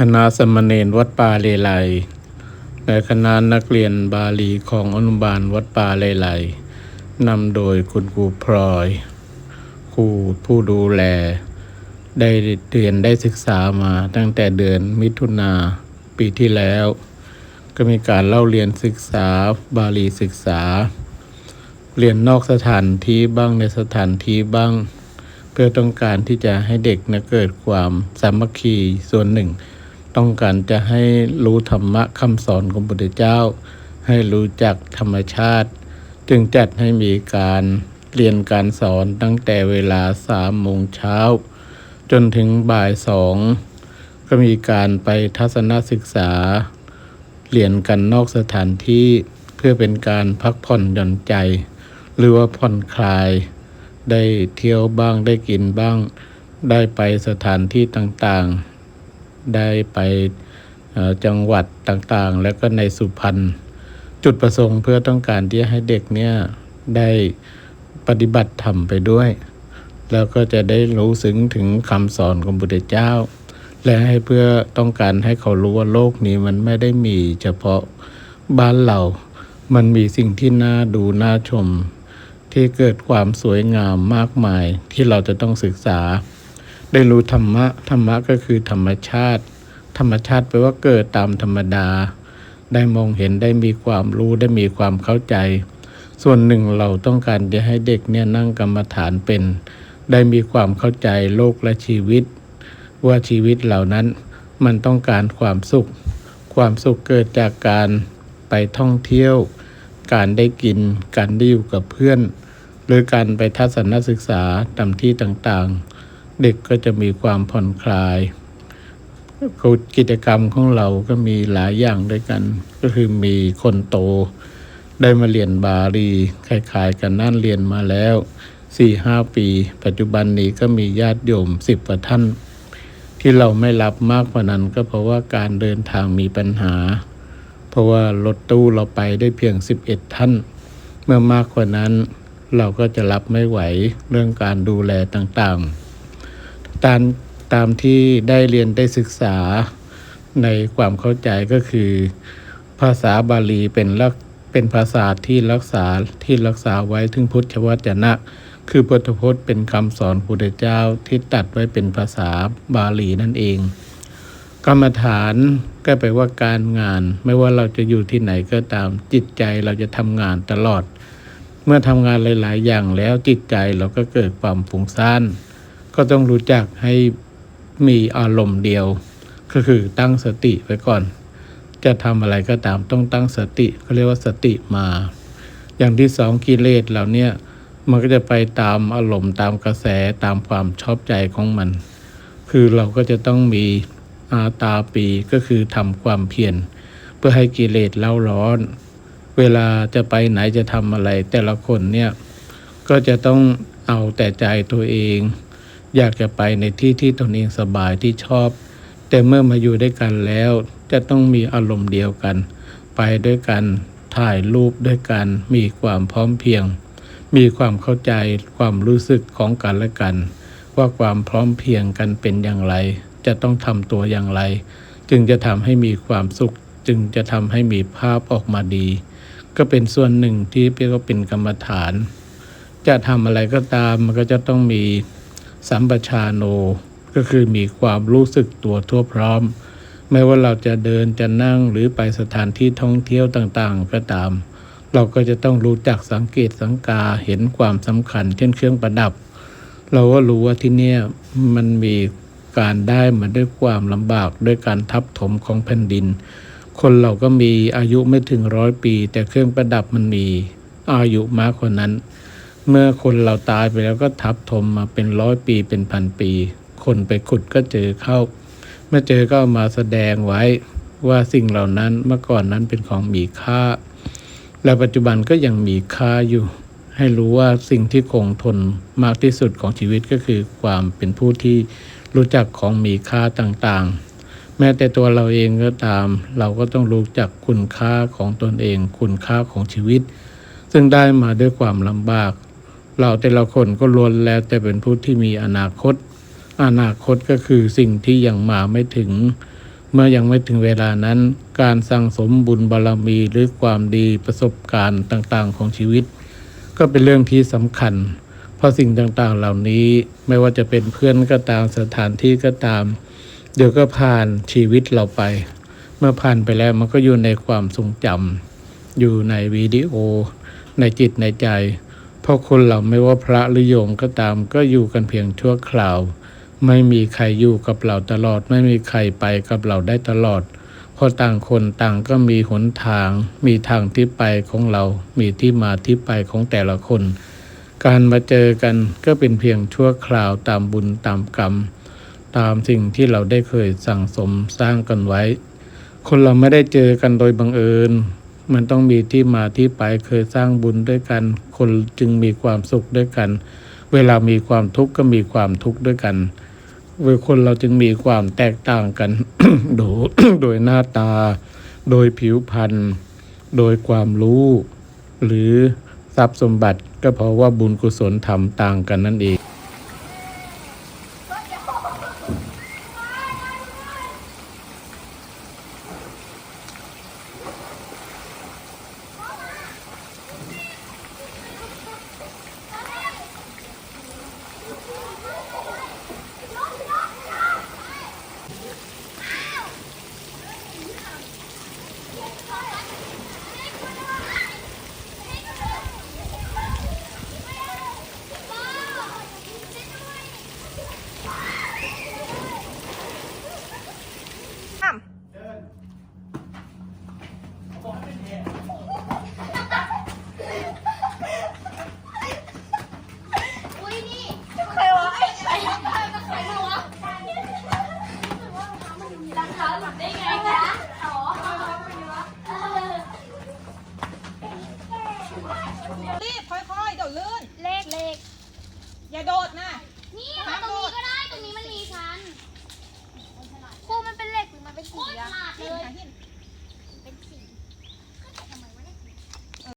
คณะสมณเณรวัดป่าเลไลในคณะนักเรียนบาลีของอนุบาลวัดป่าเลไลนำโดยคุณครูพลอย ครูผู้ดูแล ได้เรียนได้ศึกษามาตั้งแต่เดือนมิถุนาปีที่แล้ว ก็มีการเล่าเรียนศึกษาบาลีศึกษา เรียนนอกสถานที่บ้างในสถานที่บ้าง เพื่อต้องการที่จะให้เด็กนะเกิดความสามัคคีส่วนหนึ่ง ต้องการจะให้รู้ธรรมะคำสอนของพระพุทธเจ้า ให้รู้จักธรรมชาติ จึงจัดให้มีการเรียนการสอนตั้งแต่เวลาสามโมงเช้า จนถึงบ่ายสองก็มีการไปทัศนศึกษา เรียนกันนอกสถานที่เพื่อเป็นการพักผ่อนหย่อนใจ หรือว่าผ่อนคลาย ได้เที่ยวบ้างได้กินบ้าง ได้ไปสถานที่ต่างๆ ได้ไปจังหวัดต่างๆ แล้วก็ในสุพรรณจุดประสงค์เพื่อต้องการที่ให้เด็กเนี่ยได้ปฏิบัติธรรมไปด้วย แล้วก็จะได้รู้ซึ้งถึงคำสอนของพระพุทธเจ้า และให้เพื่อต้องการให้เขารู้ว่าโลกนี้มันไม่ได้มีเฉพาะบ้านเรา มันมีสิ่งที่น่าดูน่าชม ที่เกิดความสวยงามมากมายที่เราจะต้องศึกษา ได้รู้ธรรมะ ธรรมะก็คือธรรมชาติ ธรรมชาติแปลว่าเกิดตามธรรมดา ได้มองเห็นได้มีความรู้ได้มีความเข้าใจ ส่วนหนึ่งเราต้องการจะให้เด็กเนี่ยนั่งกรรมฐานเป็น ได้มีความเข้าใจโลกและชีวิต ว่าชีวิตเหล่านั้นมันต้องการความสุข ความสุขเกิดจากการไปท่องเที่ยว การได้กิน การได้อยู่กับเพื่อน หรือการไปทัศนศึกษาตามที่ต่างๆ เด็กก็จะมีความผ่อนคลายกิจกรรมของเราก็มีหลายอย่างด้วยกัน ก็คือมีคนโต ได้มาเรียนบาลีคล้ายๆกันนั่นเรียนมาแล้วสี่ห้าปี ปัจจุบันนี้ก็มีญาติโยมสิบกว่าท่าน ที่เราไม่รับมากกว่านั้นก็เพราะว่าการเดินทางมีปัญหา เพราะว่ารถตู้เราไปได้เพียง11ท่าน เมื่อมากกว่านั้นเราก็จะรับไม่ไหวเรื่องการดูแลต่างๆ ตามตามที่ได้เรียนได้ศึกษาในความเข้าใจก็คือ ภาษาบาลีเป็นลักเป็นภาษาที่รักษาที่รักษาไว้ถึงพุทธวจนะ คือพุทธพจน์เป็นคำสอนพุทธเจ้าที่ตัดไว้เป็นภาษาบาลีนั่นเอง กรรมฐานก็แปลว่าการงาน ไม่ว่าเราจะอยู่ที่ไหนก็ตามจิตใจเราจะทำงานตลอด เมื่อทำงานหลาย ๆ อย่างแล้วจิตใจเราก็เกิดความฟุ้งซ่าน ก็ต้องรู้จักให้มีอารมณ์เดียว ก็คือตั้งสติไว้ก่อน จะทำอะไรก็ตามต้องตั้งสติเขาเรียกว่าสติมา อย่างที่สองกิเลสเหล่าเนี้ยมันก็จะไปตามอารมณ์ตามกระแสตามความชอบใจของมัน คือเราก็จะต้องมีอาตาปีก็คือทำความเพียรเพื่อให้กิเลสเล่าร้อน เวลาจะไปไหนจะทำอะไร แต่ละคนเนี่ยก็จะต้องเอาแต่ใจตัวเอง อยากจะไปในที่ที่ตนเองสบายที่ชอบ แต่เมื่อมาอยู่ด้วยกันแล้ว จะต้องมีอารมณ์เดียวกัน ไปด้วยกัน ถ่ายรูปด้วยกัน มีความพร้อมเพียง มีความเข้าใจความรู้สึกของกันและกัน ว่าความพร้อมเพียงกันเป็นอย่างไร จะต้องทำตัวอย่างไร จึงจะทำให้มีความสุข จึงจะทำให้มีภาพออกมาดี ก็เป็นส่วนหนึ่งที่เรียกว่าเป็นกรรมฐาน จะทำอะไรก็ตามมันก็จะต้องมี สัมปชาโน ก็คือมีความรู้สึกตัวทั่วพร้อม ไม่ว่าเราจะเดินจะนั่งหรือไปสถานที่ท่องเที่ยวต่างๆ ก็ตาม เราก็จะต้องรู้จักสังเกตสังกาเห็นความสำคัญ เช่นเครื่องประดับ เราก็รู้ว่าที่เนี่ยมันมีการได้มาด้วยความลำบากด้วยการทับถมของแผ่นดิน คนเราก็มีอายุไม่ถึงร้อยปี แต่เครื่องประดับมันมีอายุมากกว่านั้น เมื่อคนเราตายไปแล้วก็ทับถมมาเป็นร้อยปีเป็นพันปี คนไปขุดก็เจอเข้า เมื่อเจอก็ามาแสดงไว้ว่าสิ่งเหล่านั้นเมื่อก่อนนั้นเป็นของมีค่า และปัจจุบันก็ยังมีค่าอยู่ ให้รู้ว่าสิ่งที่คงทนมากที่สุดของชีวิตก็คือความเป็นผู้ที่รู้จักของมีค่าต่างๆ แม้แต่ตัวเราเองก็ตาม เราก็ต้องรู้จักคุณค่าของตนเอง คุณค่าของชีวิต ซึ่งได้มาด้วยความลำบาก เราแต่ละคนก็ล้วนแล้วแต่เป็นผู้ที่มีอนาคต อนาคตก็คือสิ่งที่ยังมาไม่ถึง เมื่อยังไม่ถึงเวลานั้น การสั่งสมบุญบารรมีหรือความดีประสบการณ์ต่างๆของชีวิต ก็เป็นเรื่องที่สำคัญ เพราะสิ่งต่างๆเหล่านี้ไม่ว่าจะเป็นเพื่อนก็ตามสถานที่ก็ตาม เดี๋ยวก็ผ่านชีวิตเราไป เมื่อผ่านไปแล้วมันก็อยู่ในความทรงจำอยู่ในวิดีโอ ในจิตในใจ เพราะคนเราไม่ว่าพระหรือโยมก็ตาม ก็อยู่กันเพียงชั่วคราว ไม่มีใครอยู่กับเราตลอด ไม่มีใครไปกับเราได้ตลอด เพราะต่างคนต่างก็มีหนทาง มีทางที่ไปของเรา มีที่มาที่ไปของแต่ละคน การมาเจอกันก็เป็นเพียงชั่วคราวตามบุญตามกรรม ตามสิ่งที่เราได้เคยสั่งสมสร้างกันไว้ คนเราไม่ได้เจอกันโดยบังเอิญ มันต้องมีที่มาที่ไปเคยสร้างบุญด้วยกัน คนจึงมีความสุขด้วยกัน เวลามีความทุกข์ก็มีความทุกข์ด้วยกันเวลคนเราจึงมีความแตกต่างกัน โดยโดยหน้าตา โดยผิวพรรณโดยความรู้ หรือทรัพย์สมบัติก็เพราะว่าบุญกุศลธรรมต่างกันนั่นเอง Oh, รีบค่อยๆ เดี๋ยวลื่น เลขเลขอย่าโดดนะนี่มาตรงนี้ก็ได้ ตรงนี้มันมีชั้นครูมันเป็นเหล็กหรือมันเป็นสีอะเลยหาหิน